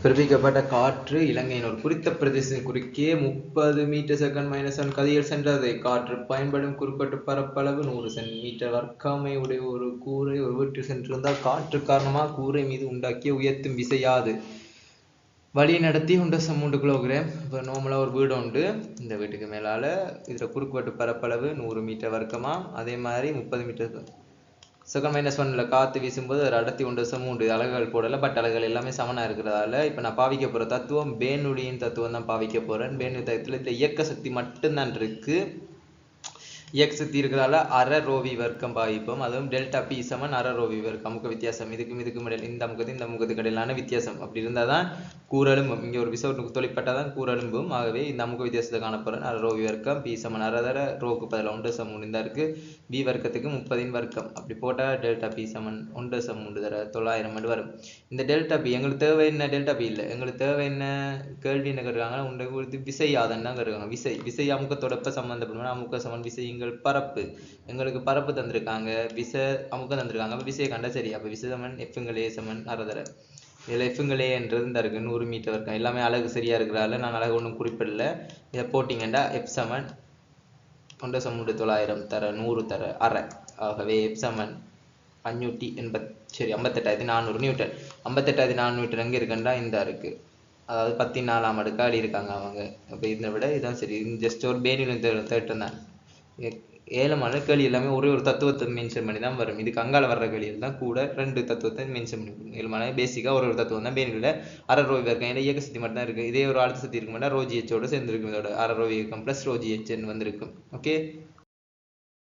பிறப்பிக்கப்பட்ட காற்று இலங்கையின் ஒரு குறித்த பிரதேசத்தின் குறுக்கே முப்பது மீட்டர் செகண்ட் மைனஸ் ஒன் கதியில் சென்றது. காற்று பயன்படும் குறிப்பிட்ட பரப்பளவு நூறு சென்டிமீட்டர் வர்க்காமை உடைய ஒரு கூரை ஒரு வீட்டில் சென்றிருந்தால் காற்று காரணமாக கூரை மீது உண்டாக்கிய உயர்த்தும் விசையாது வழி நடத்தி உண்ட மூன்று கிலோகிராம். இப்போ நார்மலாக ஒரு வீடு உண்டு. இந்த வீட்டுக்கு மேலால் இதில் குறுக்குவட்டு பரப்பளவு நூறு மீட்டர் வர்க்கமாக அதே மாதிரி முப்பது மீட்டர் செகண்ட் மைனஸ் ஒன்னில் காற்று வீசும்போது ஒரு அடர்த்தி உண்டு மூன்று அலகுகள் போடலை பட் அலகுகள் எல்லாமே சமனாக இருக்கிறதால இப்போ நான் பாவிக்க போகிற தத்துவம் பேனுடியின் தத்துவம் தான் பாவிக்க போகிறேன் பேனு தத்துவத்தில் இதில் இயக்க சக்தி மட்டும்தான் இருக்குது இயக்க சக்தி இருக்கிறதால அற ரோவி வர்க்கம் பாவிப்போம். அதுவும் டெல்டா பி சமன் அற ரோவி வர்க்கம். அமுக்க வித்தியாசம். இதுக்கும் இதுக்கும் இடையில இந்த அமுக்கத்து இந்த அமுக்கத்துக்கு இடையிலான வித்தியாசம். அப்படி இருந்தால் தான் கூரெலும்பும் இங்கே ஒரு விசவனுக்கு தொழிற்பட்டால் தான் கூரெலும்பும் ஆகவே இந்த அமுக வித்தியாசத்தை காணப்போகிறேன் ரோவி வர்க்கம் பி சமன் அரை ரோக்கு பதில் ஒன்று சம் மூணு தான் இருக்குது பி வர்க்கத்துக்கு முப்பதின் வர்க்கம். அப்படி போட்டால் டெல்டா பி சமன் ஒன்று சம் மூன்று தர தொள்ளாயிரம் மட்டும் வரும். இந்த டெல்டா பி எங்களுக்கு தேவை என்ன? டெல்டா பி இல்லை. எங்களுக்கு தேவை என்ன? கேள்வி என்ன கேட்குறாங்க உண்டை குறித்து விசை ஆதன் தான் கேட்குறாங்க விசை விசை அமுக்க தொடப்ப சம்மந்தப்படும் அமுக்க சமன் விசை எங்கள் பரப்பு. எங்களுக்கு பரப்பு தந்திருக்காங்க. விச அமுக்கம் தந்திருக்காங்க. அப்போ விசையை கண்டா சரி. அப்போ விசை சமன் எஃப்ங்களே சமன் அறதர லைஃபுங்களே என்றது இந்த இருக்கு நூறு மீட்டர் இருக்கும் எல்லாமே அழகு சரியா இருக்கிறதால நான் அழகு ஒன்றும் குறிப்பிடல. இதை போட்டிங்கண்டா எப் செவன் ஒன்று சமூடு தொள்ளாயிரம் தர நூறு தர அரை. ஆகவே எப் செவன் அஞ்சூட்டி எண்பத் சரி ஐம்பத்தெட்டாயிரத்தி நானூறு நியூட்டன். ஐம்பத்தெட்டாயிரத்தி நானூறு நியூட்டன் எங்கே இருக்குண்டா இந்த இருக்கு அதாவது பத்தி நாலாம் அடுக்கு அடி இருக்காங்க அவங்க. அப்போ இதை விட இதான் சரி. ஜஸ்ட் ஒரு பேனிலும் தேட்டம் தான். ஏழமான கேள்வி எல்லாமே ஒரே ஒரு தத்துவத்தை மென்ஷன் பண்ணி தான் வரும். இது கங்கால வர்ற கேள்வியில் தான் கூட ரெண்டு தத்துவத்தை மென்ஷன் பண்ணி மலை பேசிக்காக ஒரு ஒரு தத்துவம் தான். பேனில் அரை ரோவி இருக்கும் ஏன்னா இயக்க சக்தி மட்டும் தான் இருக்குது இதே ஒரு அழுத்த சக்தி இருக்க மாட்டா ரோஜி எச்சோட சேர்ந்துருக்கும். இதோட அரை ரோவி இயக்கம் ப்ளஸ் ரோஜி ஹெச்னு வந்திருக்கும். ஓகே